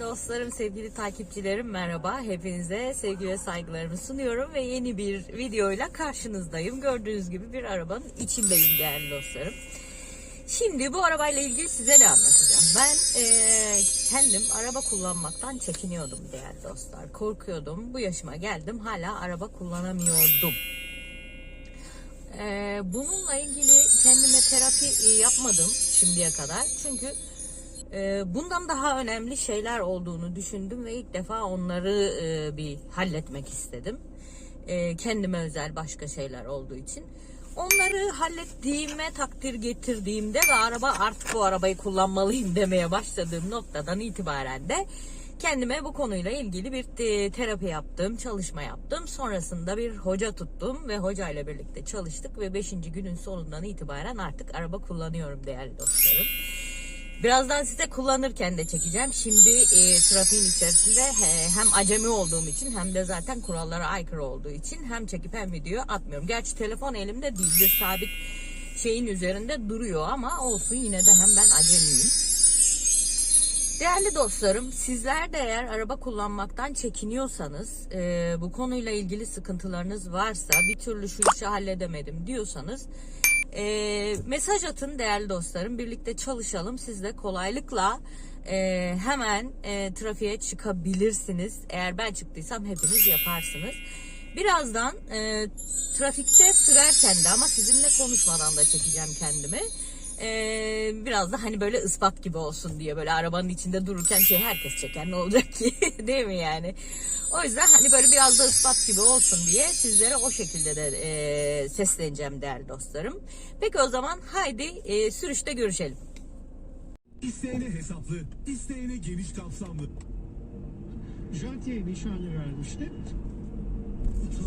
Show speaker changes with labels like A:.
A: Dostlarım, sevgili takipçilerim merhaba. Hepinize sevgi ve saygılarımı sunuyorum ve yeni bir videoyla karşınızdayım. Gördüğünüz gibi bir arabanın içindeyim değerli dostlarım. Şimdi bu arabayla ilgili size ne anlatacağım? Ben eee, kendim araba kullanmaktan çekiniyordum değerli dostlar. Korkuyordum. Bu yaşıma geldim hala araba kullanamıyordum. Ee, bununla ilgili kendime terapi e, yapmadım şimdiye kadar. Çünkü e, bundan daha önemli şeyler olduğunu düşündüm ve ilk defa onları e, bir halletmek istedim. E, kendime özel başka şeyler olduğu için. Onları hallettiğime takdir getirdiğimde ve araba artık bu arabayı kullanmalıyım demeye başladığım noktadan itibaren de kendime bu konuyla ilgili bir e, terapi yaptım, çalışma yaptım. Sonrasında bir hoca tuttum ve hocayla birlikte çalıştık ve 5. günün sonundan itibaren artık araba kullanıyorum değerli dostlarım. Birazdan size kullanırken de çekeceğim. Şimdi e, trafiğin içerisinde he, hem acemi olduğum için hem de zaten kurallara aykırı olduğu için hem çekip hem video atmıyorum. Gerçi telefon elimde değil bir sabit şeyin üzerinde duruyor ama olsun yine de hem ben acemiyim. Değerli dostlarım, sizler de eğer araba kullanmaktan çekiniyorsanız, e, bu konuyla ilgili sıkıntılarınız varsa, bir türlü şu işi halledemedim diyorsanız, e, mesaj atın değerli dostlarım. Birlikte çalışalım. Siz de kolaylıkla e, hemen e, trafiğe çıkabilirsiniz. Eğer ben çıktıysam hepiniz yaparsınız. Birazdan e, trafikte sürerken de ama sizinle konuşmadan da çekeceğim kendimi. Ee, biraz da hani böyle ispat gibi olsun diye böyle arabanın içinde dururken şey herkes çeker ne olacak ki değil mi yani? O yüzden hani böyle biraz da ispat gibi olsun diye sizlere o şekilde de e, sesleneceğim değerli dostlarım. Peki o zaman haydi e, sürüşte görüşelim.
B: İsteyene hesaplı, isteyene geniş kapsamlı.
C: Jantiye nişanı vermişti.
B: Utku